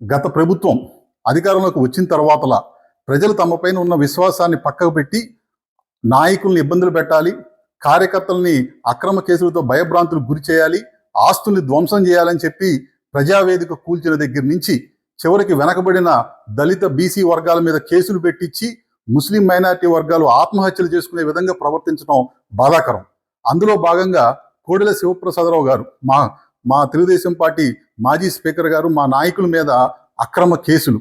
గత ప్రభుత్వం అధికారంలోకి వచ్చిన తర్వాతలా ప్రజలు తమపైన ఉన్న విశ్వాసాన్ని పక్కకు పెట్టి నాయకుల్ని ఇబ్బందులు పెట్టాలి కార్యకర్తల్ని అక్రమ కేసులతో భయభ్రాంతులు గురి చేయాలి ఆస్తుల్ని ధ్వంసం చేయాలని చెప్పి ప్రజావేదిక కూల్చిన దగ్గర నుంచి చివరికి వెనకబడిన దళిత బీసీ వర్గాల మీద కేసులు పెట్టించి ముస్లిం మైనారిటీ వర్గాలు ఆత్మహత్యలు చేసుకునే విధంగా ప్రవర్తించడం బాధాకరం. అందులో భాగంగా కోడెల శివప్రసాదరావు గారు మా మా తెలుగుదేశం పార్టీ మాజీ స్పీకర్ గారు మా నాయకుల మీద అక్రమ కేసులు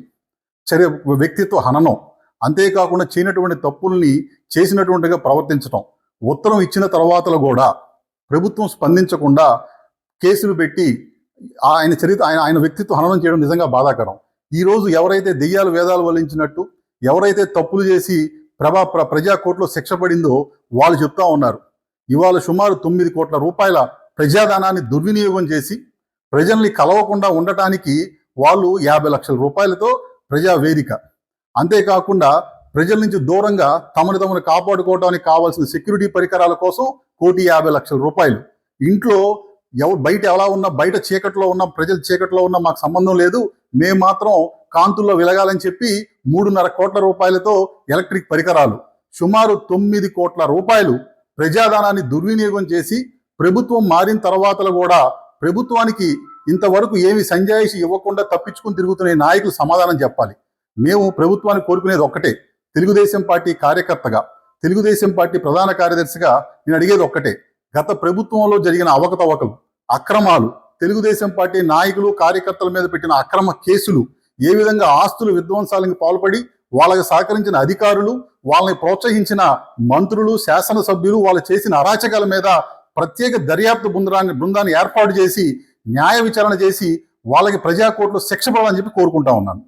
చర్య వ్యక్తిత్వ హననం అంతేకాకుండా చేయనటువంటి తప్పుల్ని చేసినటువంటిగా ప్రవర్తించటం ఉత్తరం ఇచ్చిన తర్వాతలో కూడా ప్రభుత్వం స్పందించకుండా కేసులు పెట్టి ఆయన చరిత్ర ఆయన ఆయన వ్యక్తిత్వ హననం చేయడం నిజంగా బాధాకరం. ఈ రోజు ఎవరైతే దెయ్యాలు వేదాలు వల్లించినట్టు ఎవరైతే తప్పులు చేసి ప్రభా ప్ర ప్రజా కోర్టులో శిక్ష పడిందో వాళ్ళు చెప్తా ఉన్నారు. ఇవాళ సుమారు తొమ్మిది కోట్ల రూపాయల ప్రజాధనాన్ని దుర్వినియోగం చేసి ప్రజల్ని కలవకుండా ఉండటానికి వాళ్ళు యాభై లక్షల రూపాయలతో ప్రజా వేదిక. అంతేకాకుండా ప్రజల నుంచి దూరంగా తమను తమను కాపాడుకోవడానికి కావాల్సిన సెక్యూరిటీ పరికరాల కోసం కోటి యాభై లక్షల రూపాయలు. ఇంట్లో ఎవరు బయట ఎలా ఉన్నా బయట చీకట్లో ఉన్న ప్రజల చీకట్లో ఉన్న మాకు సంబంధం లేదు. మేము మాత్రం కాంతుల్లో వెలగాలని చెప్పి మూడున్నర కోట్ల రూపాయలతో ఎలక్ట్రిక్ పరికరాలు సుమారు తొమ్మిది కోట్ల రూపాయలు ప్రజాధనాన్ని దుర్వినియోగం చేసి ప్రభుత్వం మారిన తర్వాత కూడా ప్రభుత్వానికి ఇంతవరకు ఏమి సంజాయిషి ఇవ్వకుండా తప్పించుకుని తిరుగుతున్న నాయకులు సమాధానం చెప్పాలి. మేము ప్రభుత్వాన్ని కోరుకునేది ఒక్కటే. తెలుగుదేశం పార్టీ కార్యకర్తగా తెలుగుదేశం పార్టీ ప్రధాన కార్యదర్శిగా నేను అడిగేది ఒక్కటే. గత ప్రభుత్వంలో జరిగిన అవకతవకలు అక్రమాలు తెలుగుదేశం పార్టీ నాయకులు కార్యకర్తల మీద పెట్టిన అక్రమ కేసులు ఏ విధంగా ఆస్తులు విధ్వంసాలకు పాల్పడి వాళ్ళకి సహకరించిన అధికారులు వాళ్ళని ప్రోత్సహించిన మంత్రులు శాసనసభ్యులు వాళ్ళు చేసిన అరాచకాల మీద ప్రత్యేక దర్యాప్తు బృందాన్ని బృందాన్ని ఏర్పాటు చేసి న్యాయ విచారణ చేసి వాళ్ళకి ప్రజా కోర్టులో శిక్ష పడాలని చెప్పి కోరుకుంటా ఉన్నాను.